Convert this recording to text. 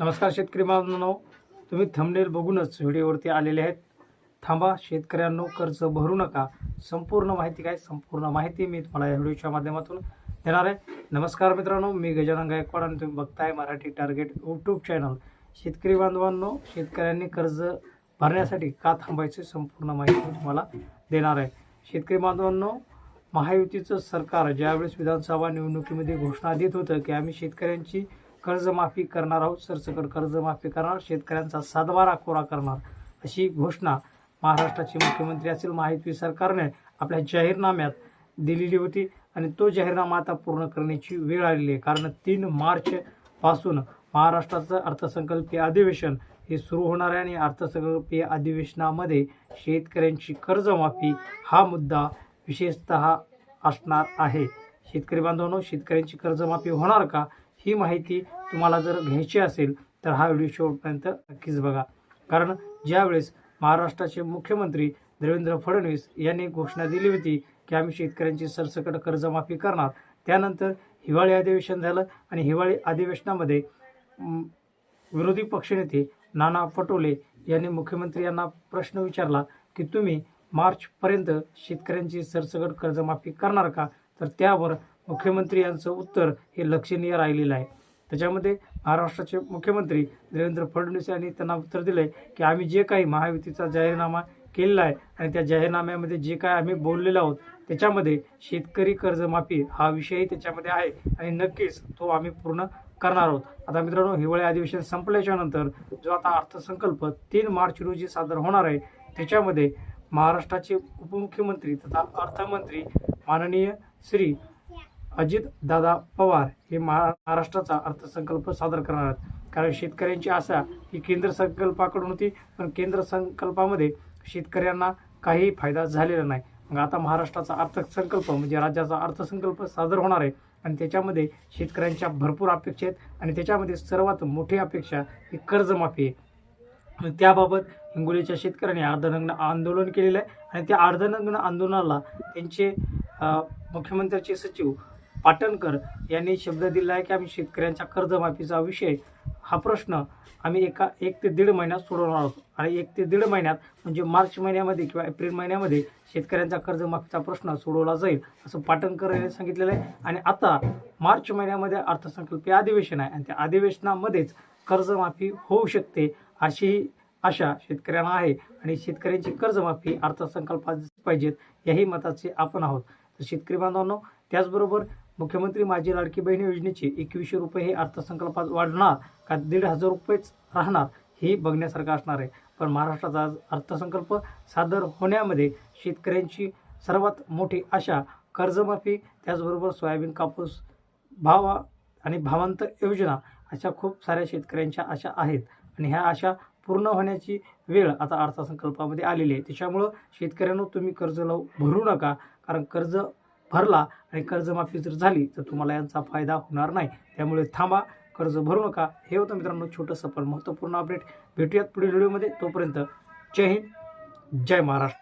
नमस्कार शेतकरी बांधवांनो. तुम्ही थंबनेल बघूनच व्हिडिओवरती आलेले आहेत. थांबा शेतकऱ्यांनो कर्ज भरू नका. संपूर्ण माहिती काय? संपूर्ण माहिती मी तुम्हाला या व्हिडिओच्या माध्यमातून देणार आहे. नमस्कार मित्रांनो मी गजानन गायकवाड आणि तुम्ही बघताय मराठी टार्गेट यूट्यूब चॅनल शेतकरी बांधवांनो शेतकऱ्यांनी कर्ज भरण्यासाठी का थांबायचे संपूर्ण माहिती तुम्हाला देणार आहे. शेतकरी बांधवांनो महायुतीचं सरकार ज्यावेळेस विधानसभा निवडणुकीमध्ये घोषणा देत होतं की आम्ही शेतकऱ्यांची कर्जमाफी करणार आहोत सरसकट कर्जमाफी करणार शेतकऱ्यांचा सातबारा कोरा करणार अशी घोषणा महाराष्ट्राचे मुख्यमंत्री असेल महायुती सरकारने आपल्या जाहीरनाम्यात दिलेली होती आणि तो जाहीरनामा आता पूर्ण करण्याची वेळ आलेली आहे. कारण तीन मार्चपासून महाराष्ट्राचं अर्थसंकल्पीय अधिवेशन हे सुरू होणार आहे आणि अर्थसंकल्पीय अधिवेशनामध्ये शेतकऱ्यांची कर्जमाफी हा मुद्दा विशेषत असणार आहे. शेतकरी बांधवांनो शेतकऱ्यांची कर्जमाफी होणार का? ही माहिती तुम्हाला जर घ्यायची असेल तर हा व्हिडिओ शेवटपर्यंत नक्कीच बघा. कारण ज्यावेळेस महाराष्ट्राचे मुख्यमंत्री देवेंद्र फडणवीस यांनी घोषणा दिली होती की आम्ही शेतकऱ्यांची सरसकट कर्जमाफी करणार त्यानंतर हिवाळी अधिवेशन झालं आणि हिवाळी अधिवेशनामध्ये विरोधी पक्षनेते नाना पटोले यांनी मुख्यमंत्री यांना प्रश्न विचारला की तुम्ही मार्चपर्यंत शेतकऱ्यांची सरसकट कर्जमाफी करणार का? तर त्यावर मुख्यमंत्री यांचं उत्तर हे लक्षणीय राहिलेलं आहे. त्याच्यामध्ये महाराष्ट्राचे मुख्यमंत्री देवेंद्र फडणवीस यांनी त्यांना उत्तर दिलं आहे की आम्ही जे काही महायुतीचा जाहीरनामा केलेला आहे आणि त्या जाहीरनाम्यामध्ये जे काय आम्ही बोललेलो आहोत त्याच्यामध्ये शेतकरी कर्जमाफी हा विषयही त्याच्यामध्ये आहे आणि नक्कीच तो आम्ही पूर्ण करणार आहोत. आता मित्रांनो हिवाळी अधिवेशन संपल्याच्या नंतर जो आता अर्थसंकल्प तीन मार्च रोजी सादर होणार आहे त्याच्यामध्ये महाराष्ट्राचे उपमुख्यमंत्री तथा अर्थमंत्री माननीय श्री अजित दादा पवार हे महा महाराष्ट्राचा अर्थसंकल्प सादर करणार आहेत. कारण शेतकऱ्यांची आशा ही केंद्र संकल्पाकडून होती पण केंद्र संकल्पामध्ये शेतकऱ्यांना काही फायदा झालेला नाही. मग आता महाराष्ट्राचा अर्थसंकल्प म्हणजे राज्याचा अर्थसंकल्प सादर होणार आहे आणि त्याच्यामध्ये शेतकऱ्यांच्या भरपूर अपेक्षा आहेत आणि त्याच्यामध्ये सर्वात मोठी अपेक्षा ही कर्जमाफी आहे. त्याबाबत हिंगोलीच्या शेतकऱ्यांनी अर्धनग्न आंदोलन केलेलं आहे आणि त्या अर्धनग्न आंदोलनाला त्यांचे मुख्यमंत्र्यांचे मुख्यमंत्र्याचे सचिव पाटणकर यांनी शब्द दिला आहे की आम्ही शेतकऱ्यांच्या कर्जमाफीचा विषय हा प्रश्न आम्ही एका एक ते दीड महिन्यात सोडवणार आहोत. आणि एक ते दीड महिन्यात म्हणजे मार्च महिन्यामध्ये किंवा एप्रिल महिन्यामध्ये शेतकऱ्यांचा कर्जमाफीचा प्रश्न सोडवला जाईल असं पाटणकर यांनी सांगितलेलं आहे. आणि आता मार्च महिन्यामध्ये अर्थसंकल्पीय अधिवेशन आहे आणि त्या अधिवेशनामध्येच कर्जमाफी होऊ शकते अशी आशा शेतकऱ्यांना आहे. आणि शेतकऱ्यांची कर्जमाफी अर्थसंकल्पात पाहिजेत याही मताचे आपण आहोत. तर शेतकरी बांधवांनो त्याचबरोबर मुख्यमंत्री माझी लाडकी बहीण योजनेचे एकवीसशे रुपये हे अर्थसंकल्पात वाढणार का दीड हजार रुपयेच राहणार हे बघण्यासारखं असणार आहे. पण महाराष्ट्राचा आज अर्थसंकल्प सादर होण्यामध्ये शेतकऱ्यांची सर्वात मोठी आशा कर्जमाफी त्याचबरोबर सोयाबीन कापूस भाव आणि भावांतर योजना अशा खूप साऱ्या शेतकऱ्यांच्या आशा आहेत. आणि ह्या आशा पूर्ण होण्याची वेळ आता अर्थसंकल्पामध्ये आलेली आहे. त्याच्यामुळं शेतकऱ्यांना तुम्ही कर्ज लावू भरू नका. कारण कर्ज भरला आणि कर्जमाफी जर झाली तर तुम्हाला यांचा फायदा होणार नाही. त्यामुळे थांबा कर्ज भरू नका. हे होतं मित्रांनो छोटंसं पण महत्त्वपूर्ण अपडेट. भेटूयात पुढील व्हिडिओमध्ये. तोपर्यंत जय हिंद जय महाराष्ट्र.